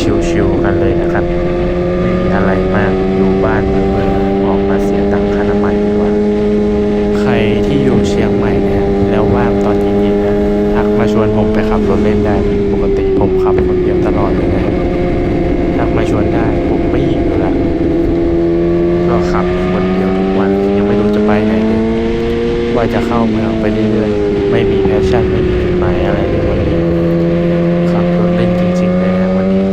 ชิวๆกันเลยนะครับ ไม่มีอะไรมากอยู่บ้านเบื่อๆออกมาเสียตังค่าน้ำมันดีกว่าใครที่อยู่เชียงใหม่เนี่ยแล้วว่างตอนเย็นๆนะทักมาชวนผมไปขับรถเล่นได้ปกติผมขับคนเดียวตลอดเลยนะทักมาชวนได้ผมไม่หยิงอยู่ละก็ขับคนเดียวทุกวันยังไม่รู้จะไปไหนเลยว่าจะเข้าเมืองไปเรื่อยๆไม่มีแพชชั่นไม่มีหมายอะไรเลยวันนี้ขับรถเล่นจริงๆเลยนะวันนี้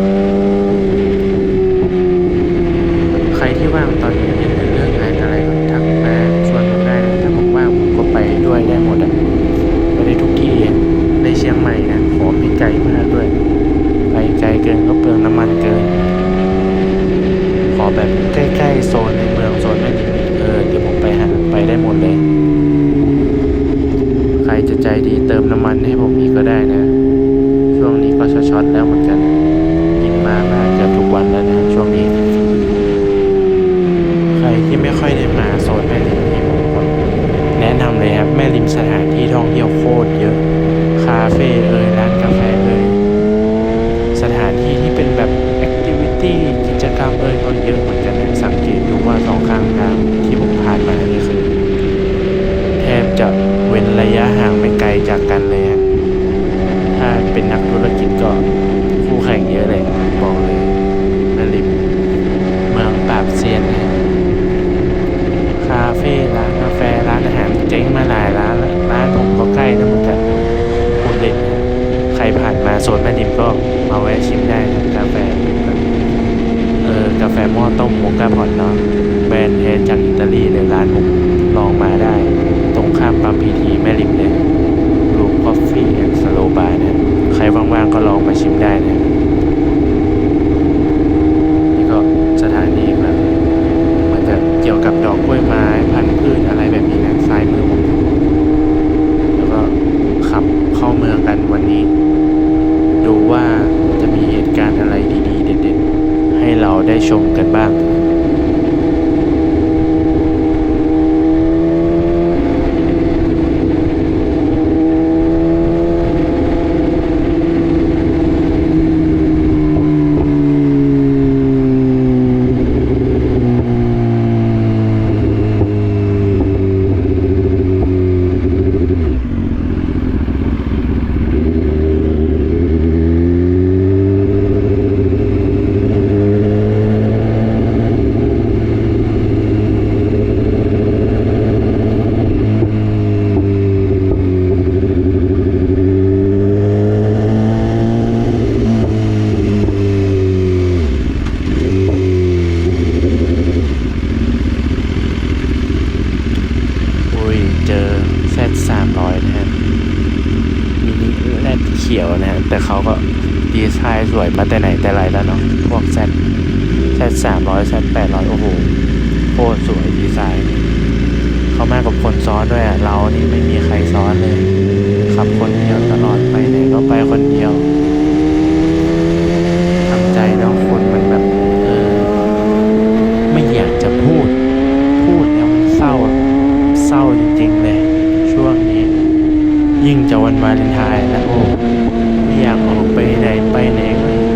ใครที่ว่างตอนนี้เนี่ยเรื่องงานอะไรก็ทักมาชวนผมได้นะถ้าผมว่างผมก็ไปด้วยได้หมดอะไปได้ทุกที่อะในเชียงใหม่นะขอไม่ไกลมากด้วย ไปไกลเกินก็เปลืองน้ำมันเกิน ขอแบบใกล้ๆโซนในเมืองโซนแม่ริมนี่เออเดี๋ยวผมไปหาไปได้หมดเลย ใครจะใจดีเติมน้ำมันให้ผมอีกก็ได้นะ ช่วงนี้ก็ช็อตแล้วเหมือนกันกินมามากเกือบทุกวันแล้วนะช่วงนี้ใครที่ไม่ค่อยได้มาโซนแม่ริมนี่ผมแนะนำเลยครับแม่ริมสถานที่ท่องเที่ยวโคตรเยอะ คาเฟ่เอ่ยร้านกาแฟ สถานที่ที่เป็นแบบแอคทิวิตี้กิจกรรมเอ่ยก็เยอะเหมือนกันนะสังเกตดูว่าสองข้างทางที่ผมผ่านมานี่คือ แทบจะเว้นระยะห่างไม่ไกลจากกันเลยฮะถ้าเป็นนักธุรกิจก็คู่แข่งเยอะเลยบอกเลยแม่ริมเมืองปราบเซียนนะคาเฟ่ร้านกาแฟร้านอาหารเจ๊งมาหลายร้านแล้วร้านผมก็ใกล้นะเหมือนกันพูดเล่นนะใค รผ่านมาโซนแม่ดิมก็มาแวะชิมได้นะกาแฟเออกาแฟหม้อต้มโมกาพอตเนาะแบรนด์แท้จากอิตาลีเลยร้านผมลองมาได้ ตรงข้ามปั๊มพีทีแม่ริมเลยรูปคอฟฟี่แอนด์สโลบาร์นะใครว่างๆก็ลองมาชิมได้นะนี่ก็สถานีแล้วเหมือนจะเกี่ยวกับดอกกล้วยไม้พันธุ์พืชอะไรแบบนี้นะซ้ายมือผมแล้วก็ขับเข้าเมืองกันวันนี้ ดูว่าจะมีเหตุการณ์อะไรดีๆ เด็ดๆ ให้เราได้ ชมกันบ้าง อุ้ยเจอแซดสามร้อยนะฮะมินิแรดเขียวนะฮะแต่เขาก็ดีไซน์สวยมาแต่ไหนแต่ไรแล้วเนาะพวกแซดแซดสามร้อยแซดแปดร้อยโอ้โหโคตรสวยดีไซน์ เขามากับคนซ้อนด้วยอะ เรานี่ไม่มีใครซ้อนเลย ขับคนเดียวตลอดไปไหนก็ไปคนเดียวทำใจเนาะคนมันแบบ เออ ไม่อยากจะพูด พูดแล้วมันเศร้าอะเศร้าจริงๆเลย ช่วงนี้ ยิ่งจะวันวาเลนไทน์แล้วโอ้ไม่อยากออกไปไหนไปไหน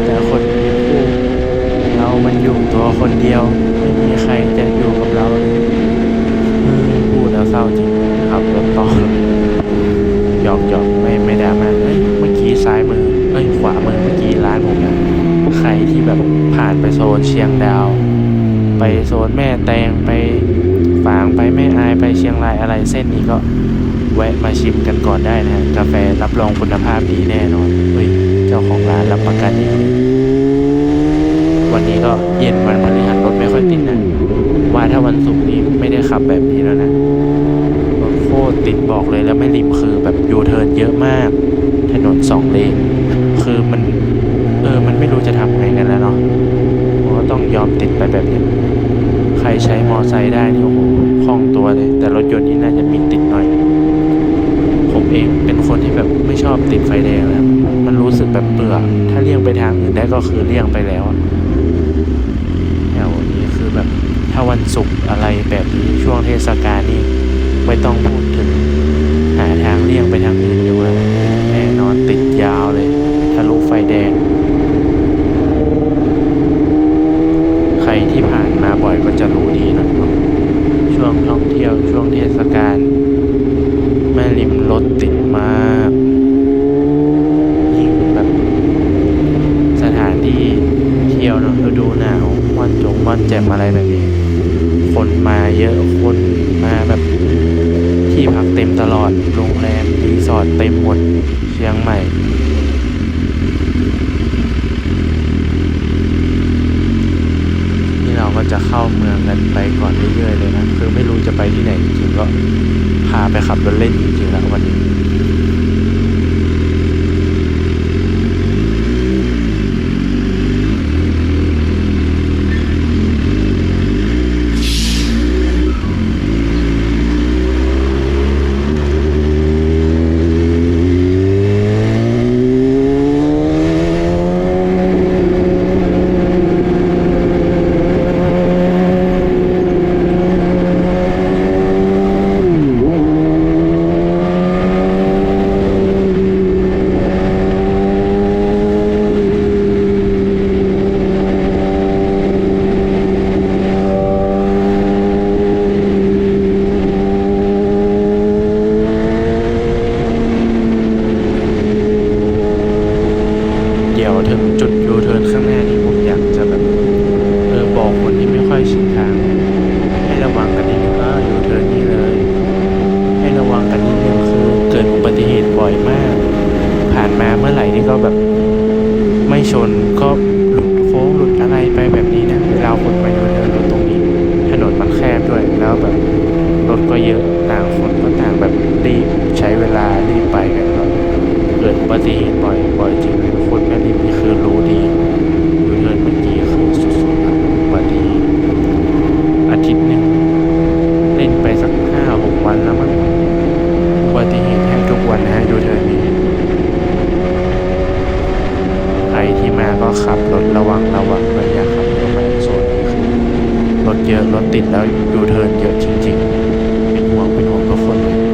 แต่คนมีคู่เรามันอยู่ตัวคนเดียว ไม่มีใครจะอยู่กับเราเลยพูดแล้วเศร้าจริงขับรถต่อหยอกหยอกไม่ไม่ดราม่าเอ้ยเมื่อกี้ซ้ายมือเอ้ยขวามือเมื่อกี้ร้านผมนะใครที่แบบผ่านไปโซนเชียงดาว ไปโซนแม่แตงไปฝางไปแม่อายไปเชียงรายอะไรเส้นนี้ก็ แวะมาชิมกันก่อนได้นะฮะกาแฟรับรองคุณภาพดีแน่นอนเฮ้ยเจ้าของร้านรับประกันอีกเลยวันนี้ก็เย็นวันพฤหัสรถไม่ค่อยติดนะว่าถ้าวันศุกร์นี้ไม่ได้ขับแบบนี้แล้วนะโคตรติดบอกเลยแล้วไม่ริมคือแบบยูเทิร์นเยอะมาก ถนนสองเลนคือมันเออมันไม่รู้จะทำไงกันแล้วเนาะก็ต้องยอมติดไปแบบนี้ใครใช้มอไซค์ได้นี่โอ้โหคล่องตัวเลย แต่รถยนต์นี่น่าจะมีติดหน่อย ผมเองเป็นคนที่แบบไม่ชอบติดไฟแดงแล้วมันรู้สึกแบบเบื่อ ถ้าเลี่ยงไปทางอื่นได้ก็คือเลี่ยงไปแล้วอะแถวนี้คือแบบถ้าวันศุกร์อะไรแบบนี้ช่วงเทศกาลนี่ไม่ต้องพูดถึง หาทางเลี่ยงไปทางอื่นดีกว่าแน่นอนติดยาวเลยทะลุไฟแดง ใครที่ผ่านมาบ่อยก็จะรู้ดีนะช่วงท่องเที่ยวช่วงเทศกาล แม่ริมรถติดมากยิ่งแบบ สถานที่เที่ยวเนาะฤดูหนาวมันจงม่อนแจ่มอะไรแบบนี้ คนมาเยอะคนมาแบบที่พักเต็มตลอดโรงแรมรีสอร์ทเต็มหมดเชียงใหม่ นี่เรา ก็จะเข้าเมืองกันไปก่อนเรื่อยๆเลยนะ คือไม่รู้จะไปที่ไหนจริงๆก็พาไปขับรถเล่นจริงๆแล้ววันนี้ เดี๋ยวถึงจุดยูเทิร์นข้างหน้านี้ผมอยากจะแบบเออบอกคนที่ไม่ค่อยชินทาง ให้ระวังกันนิดนึงว่ายูเทิร์นนี่เลย ให้ระวังกันนิดนึงคือเกิดอุ บ่อยมาก ผ่านมาเมื่อไหร่นี่ก็แบบไม่ชนก็หลุดโค้งหลุดอะไรไปแบบนี้นะเวลาคนมายูเทินรถตรงนี้ ถนนมันแคบด้วยแล้วแบบรถก็เยอะต่างคนก็ต่างแบบรีบใช้เวลารีบไปกันก็เกิดอุบัติเหตุบ่อยบ่อยจริงคนแม่ริมนี่คือรู้ดียูเทินเมื่อกี้คือสุดๆอะอุบัติเหตุอาทิตย์หนึ่งเล่นไปสักห้าหกวันแล้วมั้งอุบัติเหตุ วันนะฮะยูเทิร์นนี้ใครที่มาก็ขับรถระวังระวังเลยอย่าขับเข้ามาในโซนนี้คือรถเยอะรถติดแล้วยูเทิร์นเยอะจริง ๆ เป็นห่วงเป็นห่วงทุกคนเลย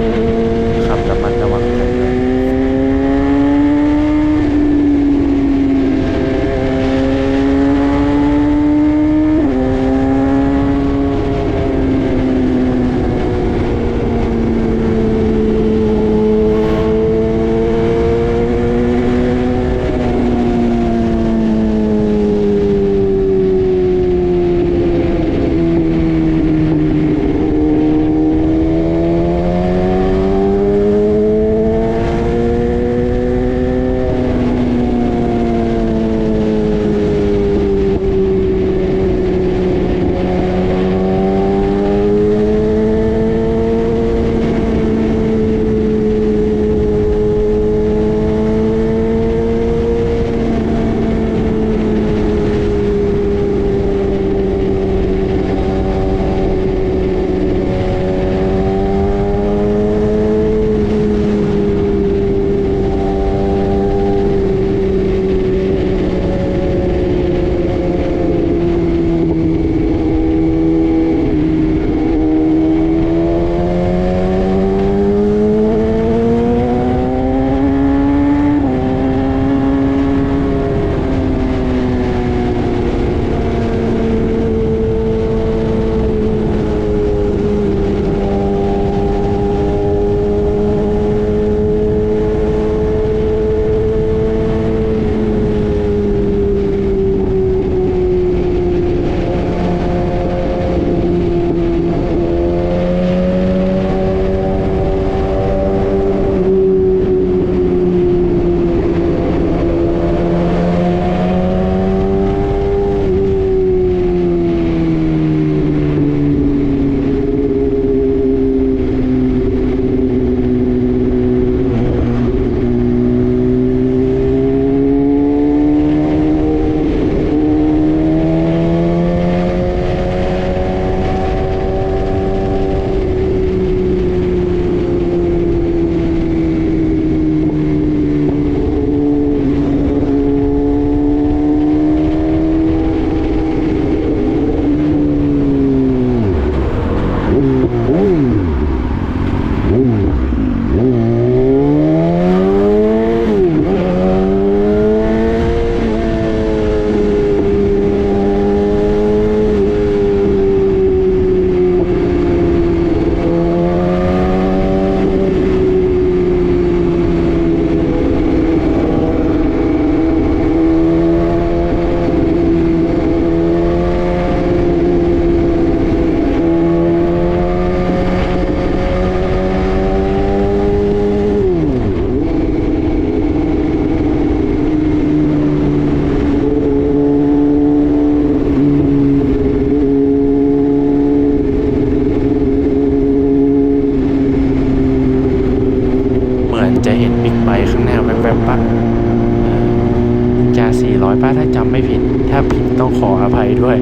จำไม่ผิด ถ้าผิดต้องขออภัยด้วย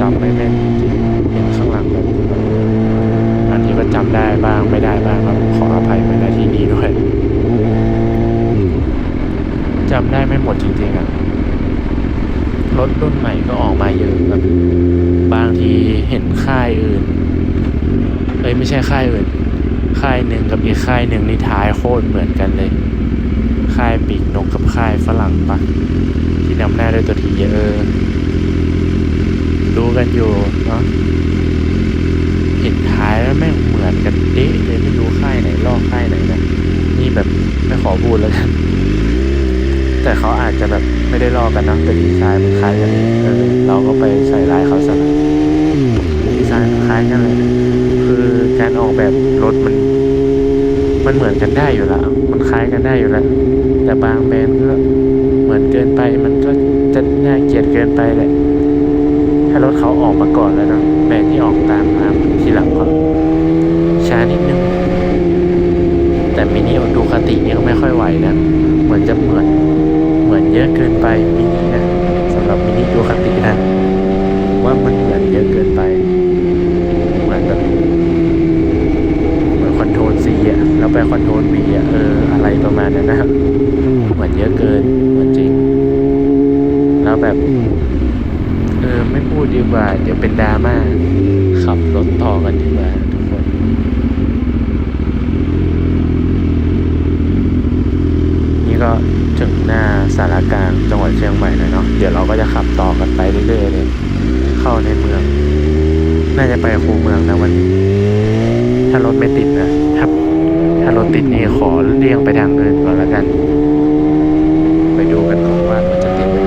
จำไม่แม่นจริงเห็นข้างหลังแบบนี้อันนี้ก็จำได้บ้างไม่ได้บ้างครับขออภัยไว้ในที่นี้ด้วยจำได้ไม่หมดจริงๆอะรถรุ่นใหม่ก็ออกมาเยอะแบบบางทีเห็นค่ายอื่นเอ้ยไม่ใช่ค่ายอื่น ค่ายหนึ่งกับอีกค่ายหนึ่งนี่ท้ายโคตรเหมือนกันเลย ค่ายปีกนกกับค่ายฝรั่งปะที่นำหน้าด้วยตัวทีเออรู้กันอยู่เนาะเห็นท้ายแล้วแม่งเหมือนกันเด๊ะเลยไม่รู้ค่ายไหนลอกค่ายไหนนะนี่แบบไม่ขอพูดแล้วกันแต่เขาอาจจะแบบไม่ได้ลอกกันนะแต่ดีไซน์มันคล้ายกันเออเราก็ไปใส่ลายเขาซะดีไซน์มันคล้ายกันเลยคือการออกแบบรถมัน มันเหมือนกันได้อยู่แล้วมันคล้ายกันได้อยู่แล้วแต่บางแบรนด์ก็เหมือนเกินไป มันก็จะน่าเกลียดเกินไปแหละถ้ารถเขาออกมาก่อนแล้วนะแบรนด์ที่ออกตามมาทีหลังก็ช้านิดนึงแต่มินิดูคาตินี่ก็ไม่ค่อยไหวนะเหมือนจะเหมือนเหมือนเยอะเกินไปมินินะสำหรับมินิดูคาตินะว่ามันเหมือนเยอะเกินไป เหมือนแบบเหมือนคอนโทรลซี อะแล้วไปคอนโทรลวีอะเอออะไรประมาณนั้นนะครับเหมือนเยอะเกินเหมือนจริง แล้วแบบ เออไม่พูดดีกว่า เดี๋ยวเป็นดราม่าขับรถต่อกันดีกว่าทุกคนนี่ก็ถึงหน้าสารกลางจังหวัดเชียงใหม่แล้วเนาะเดี๋ยวเราก็จะขับต่อกันไปเรื่อยๆเลยเข้าในเมือง น่าจะไปคูเมืองนะวันนี้ถ้ารถไม่ติดนะถ้า ถ้ารถติดนี่ขอเลี่ยงไปทางอื่นก่อนแล้วกัน ไปดูกันก่อนว่ารถจะติดไหม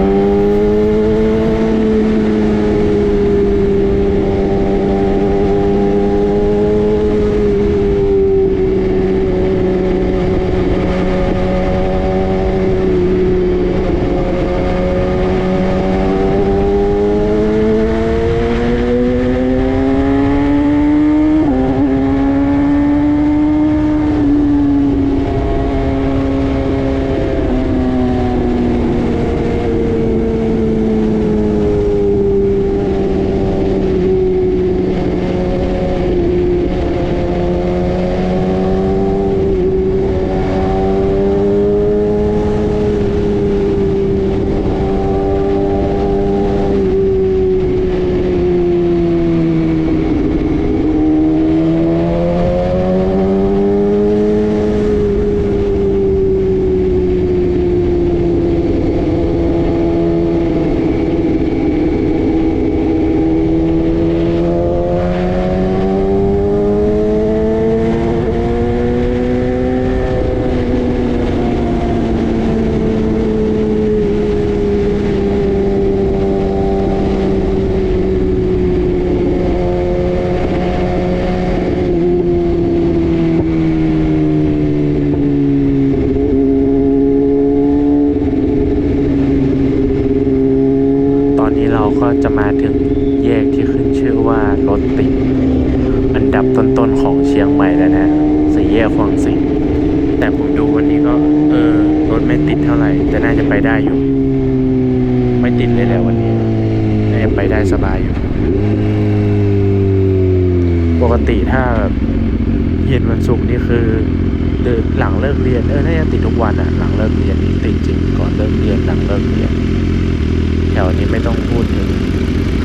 ตอนนี้เรา ก็จะมาถึงแยกที่ขึ้นชื่อว่ารถติดอันดับต้นๆของเชียงใหม่แล้วนะสี่แยกควางสิงแต่ผมดูวันนี้ก็ เออรถไม่ติดเท่าไหร่ แต่น่าจะไปได้อยู่ ไม่ติดเลยแหละวันนี้น่าจะไปได้สบายอยู่ ปกติถ้าเย็นวันศุกร์นี่คือหลังเลิกเรียนเออน่าจะติดทุกวันอะหลังเลิกเรียนนี่ติดจริงก่อนเลิกเรียนหลังเลิกเรียน ถวนี้ไม่ต้องพูดถึง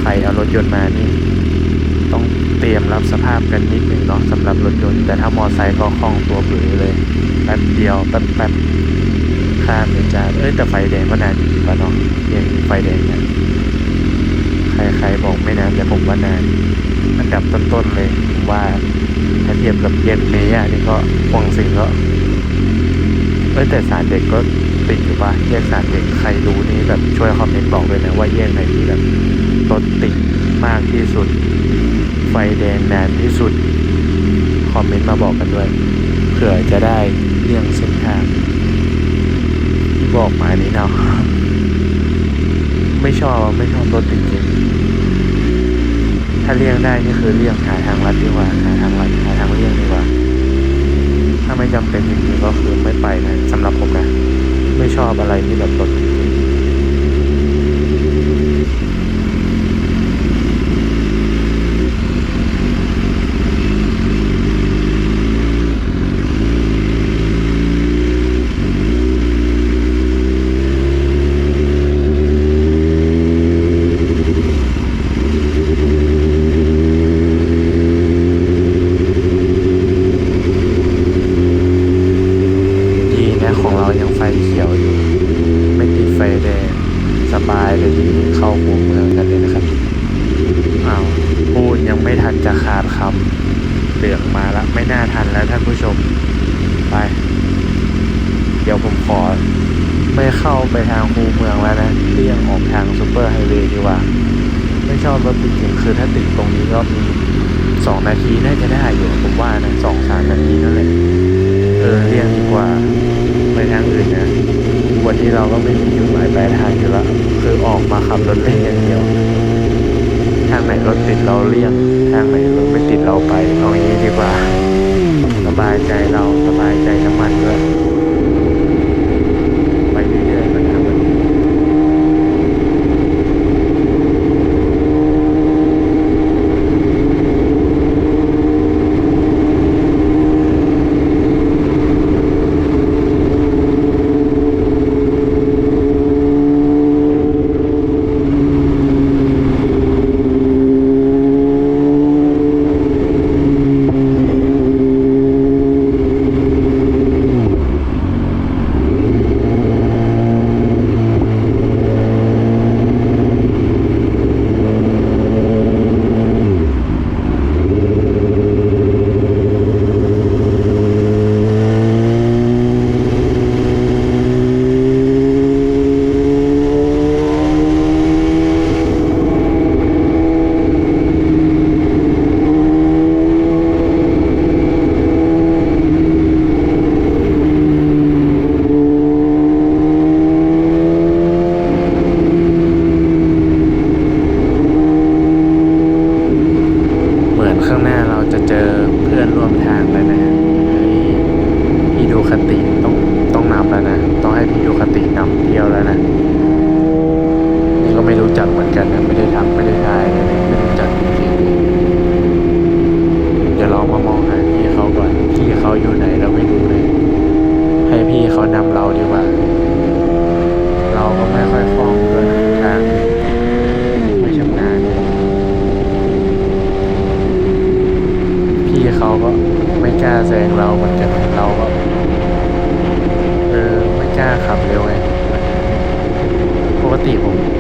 ใครเอารถยนต์มานี่ ต้องเตรียมรับสภาพกันนิดนึงเนาะสำหรับรถยนต์ แต่ถ้ามอไซค์ก็คล่องตัวปือเลยแป๊บเดียวแป๊บแป๊บข้ามเลยจ้าเอ้ยแต่ไฟแดงก็นานจริงป่ะเนาะยังมีไฟแดงนะใครๆบอกไม่นานแต่ผมว่านานอันดับต้นๆเลยผมว่าถ้าเทียบกับเย็นเมย์อะนี่ก็ควงสิงก็เอ้ยแต่สารเด็กก็ ติดอยู่ปะแยกสารเด็กใครรู้นี่แบบช่วยคอมเมนต์บอกด้วยนะว่าแยกไหนที่แบบรถติดมากที่สุด ไฟแดงนานที่สุด คอมเมนต์มาบอกกันด้วยเผื่อจะได้เลี่ยงเส้นทางที่บอกมานี้เนาะไม่ชอบไม่ชอบรถติดจริงถ้าเลี่ยงได้นี่คือเลี่ยงหาทางลัดดีกว่าหาทางลัดหาทางเลี่ยงดีกว่า ถ้าไม่จำเป็นจริงๆก็คือไม่ไปนะสำหรับผมนะ ไม่ชอบอะไรที่แบบรถติดดีนะของเรายังไฟเขียวอยู่ ไม่ติดไฟแดงสบายเลยทีนี้เข้าคูเมืองกันเลยนะครับอ้าวพูดยังไม่ทันจะขาดคำเหลืองมาแล้วไม่น่าทันแล้วท่านผู้ชมไป เดี๋ยวผมขอ ไม่เข้าไปทาง คูเมืองแล้วนะเลี่ยงออกทางซูเปอร์ไฮเวย์ดีกว่า ไม่ชอบรถติดจริงคือถ้าติดตรงนี้ก็มีสองนาทีน่าจะได้อยู่ผมว่านะสองสามนาทีนั่นแหละเออเลี่ยงดีกว่าไปทางอื่นนะวันนี้เราก็ไม่มีจุดหมายปลายทางอยู่ล้วคือออกมาขับรถเล่นอย่างเดียว ทางไหนรถติดเราเลี่ยง ทางไหนรถไม่ติดเราไปเอาอย่างนี้ดีกว่า สบายใจเราสบายใจน้ำมันด้วย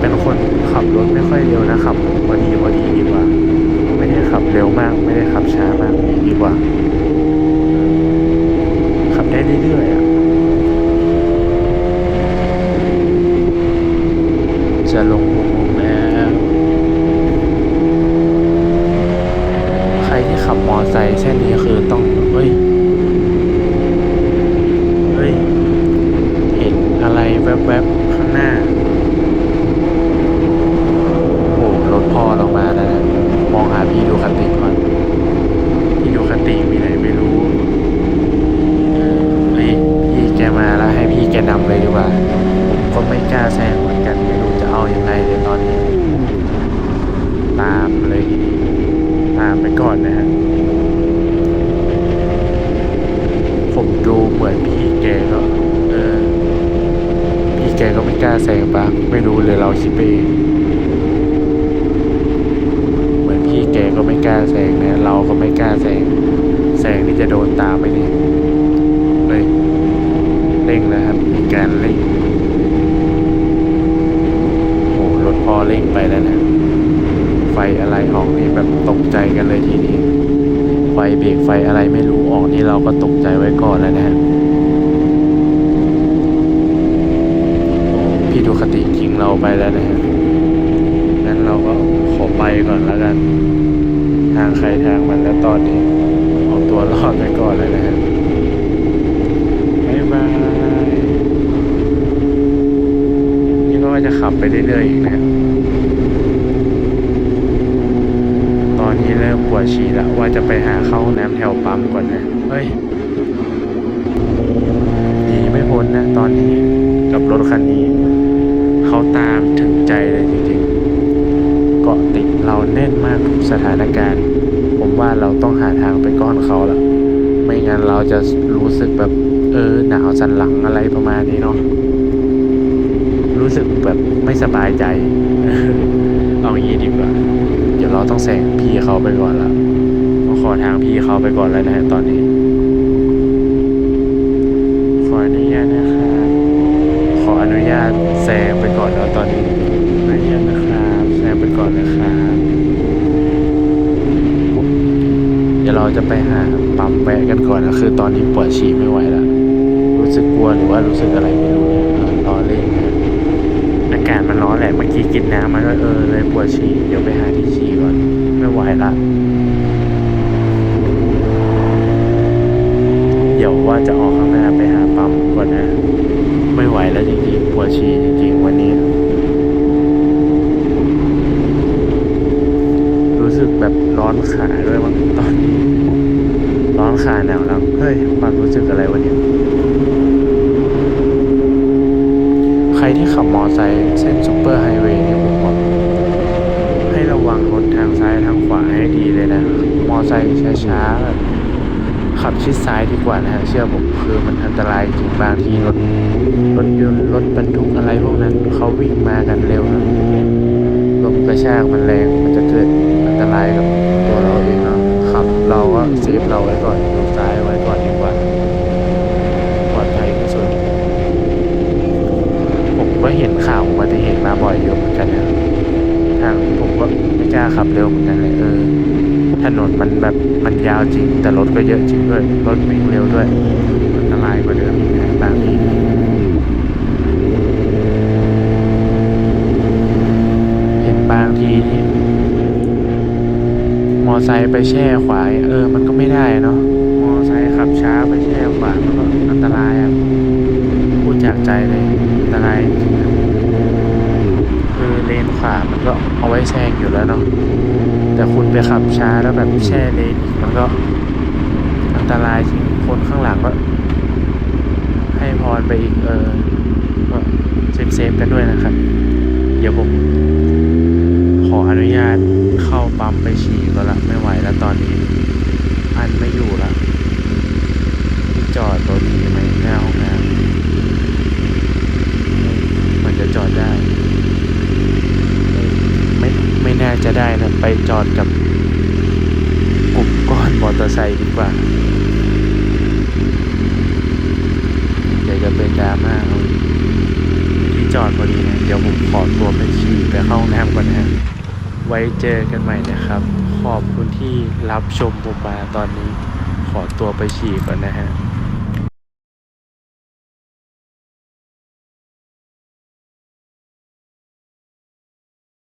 เป็นคนขับรถไม่ค่อยเร็วนะครับพอดีพอดีดีกว่า ไม่ได้ขับเร็วมาก ไม่ได้ขับช้ามากดีกว่า ขับได้เรื่อยๆอะจะลงอุโมงค์แล้ว ใครที่ขับมอไซค์เส้นนี้คือต้อง เฮ้ย เฮ้ย เห็นอะไรแวบๆ ข้างหน้า โอ้รถพ่อเรามาแล้วนะ มองหาพี่ดูคติก่อน พี่ดูคติมีไหนไม่รู้เออเฮ้ย พี่แกมาแล้วให้พี่แกนำเลยดีกว่า ผมก็ไม่กล้าแซงเหมือนกัน ไม่รู้จะเอาอยัางไงเลยตอนนี้ ตามเลยทีนี้ ตามไปก่อนนะฮะ ผมดูเหมือนพี่แกก็ เออ พี่แกล้าแซงปะไม่รู้เลยเราคิดไปเองเหมือนพี่แกก็ไม่กล้าแซงนะเราก็ไม่กล้าแซงแซงนี่จะโดนตามไหมนี่เฮ้ยเร่งแล้วครับมีการเร่งโอ้รถพอเร่งไปแล้วนะไฟอะไรออกนี่แบบตกใจกันเลยทีนี้ไฟเบรกไฟอะไรไม่รู้ออกนี่เราก็ตกใจไว้ก่อนแล้วนะ พี่ดูคติทิ้งเราไปแล้วนะฮะงั้นเราก็ขอไปก่อนแล้วกัน ทางใครทางมันแล้วตอนนี้เอาตัวรอดไปก่อนเลยนะฮะบ๊ายบายนี่ก็จะขับไปเรื่อยๆอีกนะตอนนี้เริ่มปวดฉี่ละว่าจะไปหาเข้าน้ำแถวปั๊มก่อนนะเฮ้ยดีไม่พ้นนะตอนนี้กับรถคันนี้ เขาตามถึงใจเลยจริงๆ เกาะติดเราแน่นมากทุกสถานการณ์ ผมว่าเราต้องหาทางไปก้อนเขาละไม่งั้นเราจะรู้สึกแบบเออหนาวสันหลังอะไรประมาณนี้เนาะรู้สึกแบบไม่สบายใจ เอาอี้ดีกว่า เดี๋ยวเราต้องแสงพี่เขาไปก่อนละขอทางพี่เขาไปก่อนแล้วนะตอนนี้ ขออนุญาตนะครับ ออนุญาตแซงไปก่อนแล้วตอนนี้อนุญาตนะครับแซงไปก่อนนะครับเดี๋ยวเราจะไปหาปั๊มแวะกันก่อนนะคือตอนนี้ปวดฉี่ไม่ไหวแล้วรู้สึกกลัวหรือว่ารู้สึกอะไรไม่รู้เนี่ยเรอเล่นนะอากาศมันร้อนแหละเมื่อกี้กินน้ำมาด้วยเออเลยปวดฉี่เดี๋ยวไปหาที่ฉี่ก่อนไม่ไหวละเดี๋ยวว่าจะออกข้างหน้าไปหาปั๊มก่อนนะ ไม่ไหวแล้วจริงๆปวดฉี่จริงๆวันนี้ รู้สึกแบบร้อนขาด้วยมั้งตอนนี้ ร้อนขาหนาวแล้วเฮ้ยความรู้สึกอะไรวะเนี่ยใครที่ขับมอไซค์เส้นซูเปอร์ไฮเวย์เนี่ยผมบอกให้ระวังรถทางซ้ายทางขวาให้ดีเลยนะ มอไซค์ช้าๆแบบ ขับชิดซ้ายดีกว่านะฮะเชื่อผมคือมันอันตรายจริงบางทีรถรถยนต์รถบรรทุกอะไรพวกนั้นเขาวิ่งมากันเร็วนะลมกระชากมันแรงมันจะเกิดอันตรายกับตัวเราเองเนาะขับเราก็เซฟเราไว้ก่อนดูซ้ายไว้ก่อนดีกว่าปลอดภัยที่สุดผมก็เห็นข่าวอุบัติเหตุมาบ่อยอยู่เหมือนกันนะทางผมก็ไม่กล้าขับเร็วเหมือนกันเลยเออ ถนนมันแบบมันยาวจริง แต่รถก็เยอะจริงด้วย รถวิ่งเร็วด้วยอันตรายกว่าเดิมอีกนะบางทีเห็นบางทีนี่มอไซค์ไปแช่ขวาเออ มันก็ไม่ได้เนาะมอไซค์ขับช้าไปแช่ขวามันก็อันตรายอะพูดจากใจเลยอันตรายจริงคือเลนขวามันก็ เอาไว้แซงอยู่แล้วเนาะแต่คุณไปขับช้าแล้วแบบแช่เลนอีกมันก็อันตรายจริงคนข้างหลังก็ให้พรไปอีกเออก็เซฟเซฟๆกันด้วยนะครับ เดี๋ยวผมขออนุญาตเข้าปั๊มไปฉี่ก็ละไม่ไหวแล้วตอนนี้ อันไม่อยู่ละจอดรถมีไหมหน้าห้องน้ำมันจะจอดได้ ไม่น่าจะได้นะ ไปจอดกับกลุ่มก้อนมอเตอร์ไซค์ดีกว่าเดี๋ยวจะเป็นดราม่าเอาที่จอดพอดีนะ เดี๋ยวผมขอตัวไปฉี่ไปเข้าห้องน้ำก่อนนะฮะไว้เจอกันใหม่นะครับ ขอบคุณที่รับชมผมมาตอนนี้ ขอตัวไปฉี่ก่อนนะฮะ